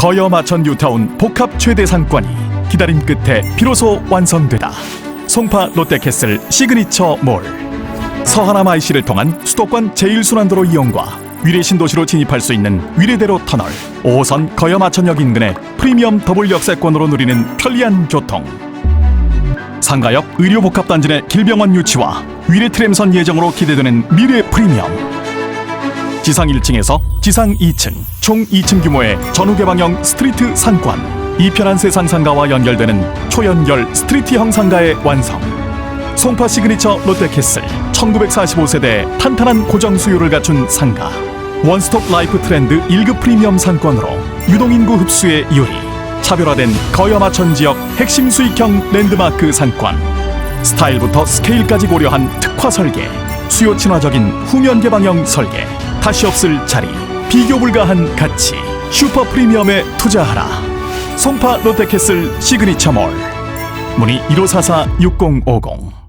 거여 마천 뉴타운 복합 최대 상권이 기다림 끝에 비로소 완성되다. 송파 롯데캐슬 시그니처 몰. 서하남 IC를 통한 수도권 제1순환도로 이용과 위례 신도시로 진입할 수 있는 위례대로 터널 5호선 거여 마천역 인근의 프리미엄 더블 역세권으로 누리는 편리한 교통. 상가역 의료복합단지 내 길병원 유치와 위례 트램선 예정으로 기대되는 미래 프리미엄. 지상 1층에서 지상 2층 총 2층 규모의 전후 개방형 스트리트 상권 이편한 세상 상가와 연결되는 초연결 스트리트형 상가의 완성. 송파 시그니처 롯데캐슬 1945세대 탄탄한 고정 수요를 갖춘 상가. 원스톱 라이프 트렌드 1급 프리미엄 상권으로 유동인구 흡수에 유리 차별화된 거여마천 지역 핵심 수익형 랜드마크 상권. 스타일부터 스케일까지 고려한 특화 설계, 수요 친화적인 후면 개방형 설계, 다시 없을 자리, 비교 불가한 가치, 슈퍼 프리미엄에 투자하라. 송파 롯데캐슬 시그니처몰. 문의 1544 6050